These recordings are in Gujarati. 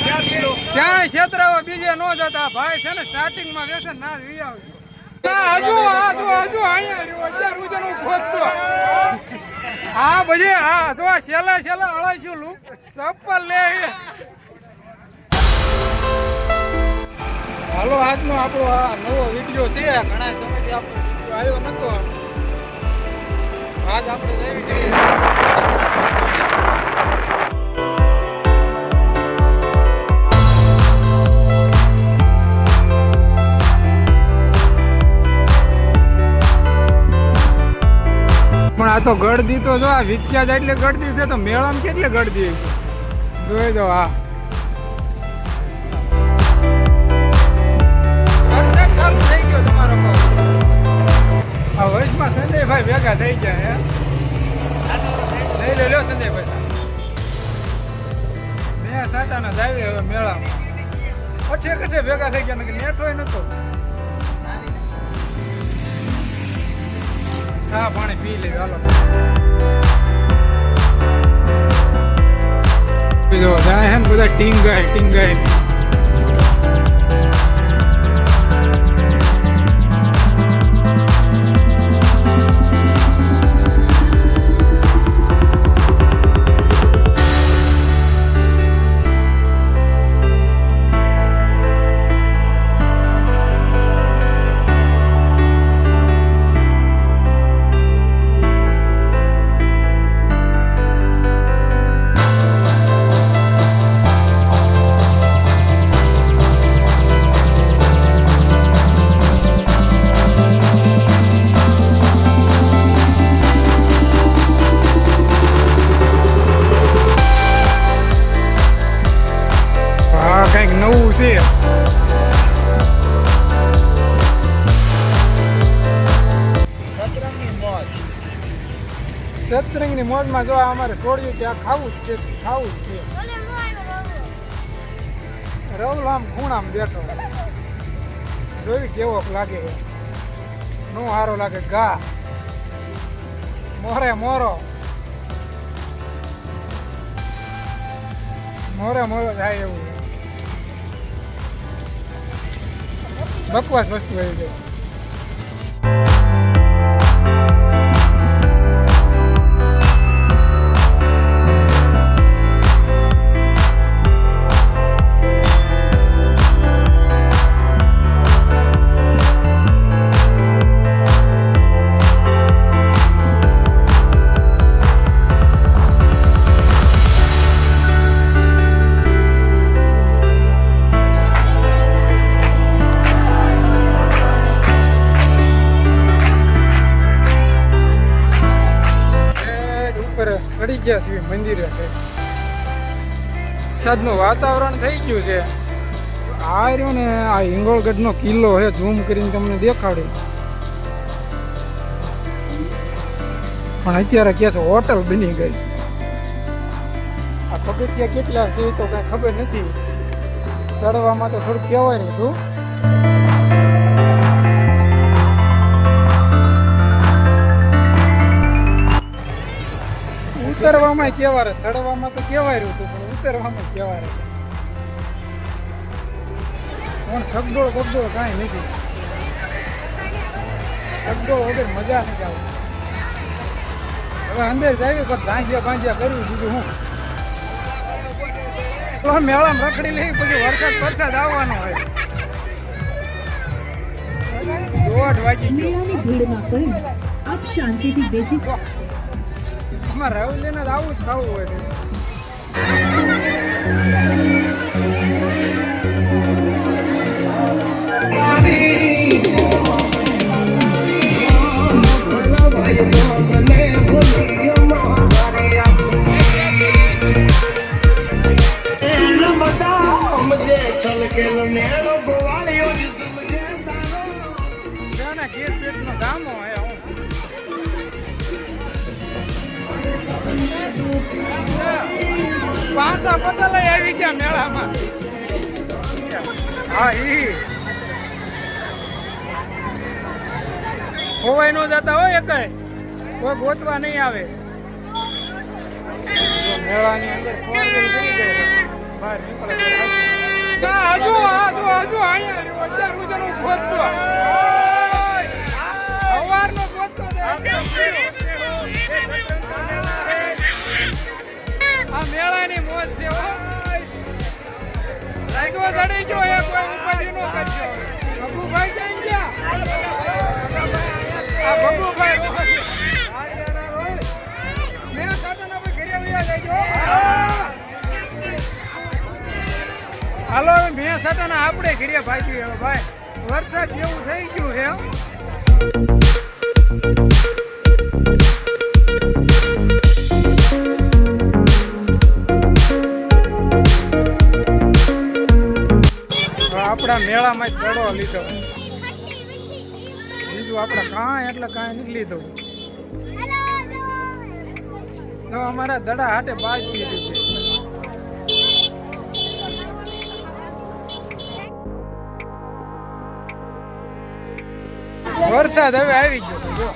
ક્યાંય છેતરાવા બીજે ન જતા. ભાઈ છે ને સ્ટાર્ટિંગમાં વ્યસન ના જ આવજો હજુ હજુ હજુ અહીંયા રહ્યો. અત્યાર સુધી હું હા બજે હા છેલ્લા છેલ્લા અળાઈશું લુ ચપ્પલ લે. હાલો, આજનો આપણો આ નવો વીડિયો છે. ઘણા સમયથી આપણો વીડિયો આવ્યો નતો. આજ આપણે જઈએ છીએ. આ તો ગળદી તો જો આ વિચ્યા જાય એટલે ગળદી છે તો મેળામાં કેટલે ગળદી જોઈ દો તમારો આ વર્ષમાં સંજયભાઈ ભેગા થઈ ગયા હે. લઈ લો લ્યો સંજયભાઈ. મેં સાતાના જાવી હવે મેળામાં. અઠે કઠે ભેગા થઈ ગયા નેઠો નતો. ચા પાણી પી લે હાલો. જાય હે બધા ટીંગાય ટીંગાય. સતરંગની મોજમાં જો આ અમારે છોડ્યું ત્યાં ખાવું જ છે ખાવું જ છે. રવલ આમ ખૂણામ બેઠો. જોયું કેવો લાગે નો સારો લાગે ગા. મોરે મોરો. મોરે મોરો થાય એવું. બકવાસ વસ્તુ આવી ગઈ. સડી ગયા મંદિરે છે વરસાદનું વાતાવરણ થઈ ગયું છે. આ રહ્યો ને, આ હિંગોળગઢનો કિલ્લો છે, ઝૂમ કરીને તમને દેખાડું. પણ અત્યારે કે છે, હોટલ બની ગઈ છે. આ પગથિયા કેટલા છે તો કાંઈ ખબર નથી. ચડવામાં તો થોડું કહેવાય ને તું ઉતરવામાં કેવા રહે ચડવામાં તો કેવાય રહ્યું હતું પણ ઉતરવામાં કેવા રહે પણ શબ્દો શબ્દો કાંઈ નથી. શબ્દો વગર મજા નથી આવતી. હવે અંદર જાવી પણ ભાંજ્યા ભાંજ્યા કરવું સીધું હું તો મેળામાં રખડી લઈ પછી વરસાદ વરસાદ આવવાનો હોય. દોઢ વાગી ગયો. ભીડમાં પણ આપ શાંતિથી બેસી અમારે રવલીને જ આવું જ ખાવું હોય પાંચા પટેલ આવી ગયા મેળામાં હા ઈ ખોવાઈ નો જતા હોય એક ગોતવા નહીં આવે મેળાની અંદર ફોર હજુ છે. મેં સાધન આપણે ઘરે હાલો મેં સાધન આપણે ઘરે ભાગ્યું ભાઈ, વરસાદ જેવું થઈ ગયું છે મેળામાં જ લીધો. બીજું આપણે કાંઈ એટલે કાંઈ નથી લીધું. તો અમારા દડા હાટે બાજ છે. વરસાદ હવે આવી ગયો જો.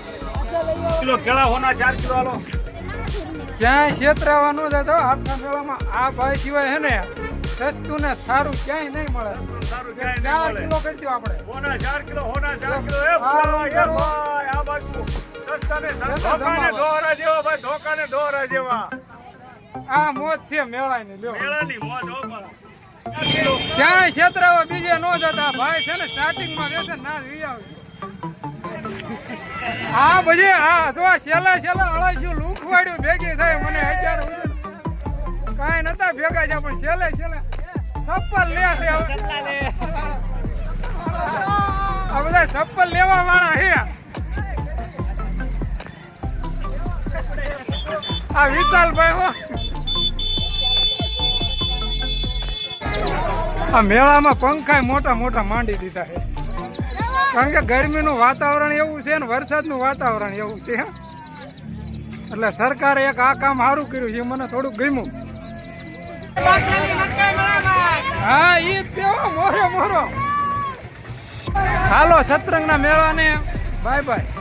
કિલો કેળા હોના ચાર કિલો આલો. ક્યાંય છેતરાવાનું થતો આપના મેળામાં આ ભાઈ સિવાય હે ને. સસ્તું ને સારું ક્યાંય નહીં મળે. સારું ક્યાંય ચાર નહીં કિલો મળે. કરી દો આપણે. હોના ચાર કિલો હોના ચાર કિલો. એ ભાઈ, એ ભાઈ આ બાજુ સસ્તા. ને જમા, ધોકાને જમા. જેવા ભાઈ ધોકાને દોરા જેવા. આ મોજ છે મેળાની લ્યો. મેળાની મોજ હો. ક્યાંય છેતરાવા બીજે નો જતા. ભાઈ છે ને સ્ટાર્ટિંગમાં વેસે ના વી આવી. હા બજે હા જો છેલ્લા છેલ્લા છેલ્લા લૂંખ લૂંખવાડ્યું ભેગી થાય મને અત્યારે કાંઈ નતા ભેગા છે પણ છેલ્લે છેલ્લે. ચપ્પલ લે છે આ બધા ચપ્પલ લેવા વાળા હે. આ વિશાલભાઈ હો. આ મેળામાં પંખા મોટા મોટા માંડી દીધા છે. કારણ કે ગરમીનું વાતાવરણ એવું છે ને વરસાદનું વાતાવરણ એવું છે. એટલે સરકારે એક આ કામ સારું કર્યું છે મને થોડુંક ગમ્યું. હા ઈ તે મોરો મોરો. હાલો સતરંગના મેળાને. Bye bye.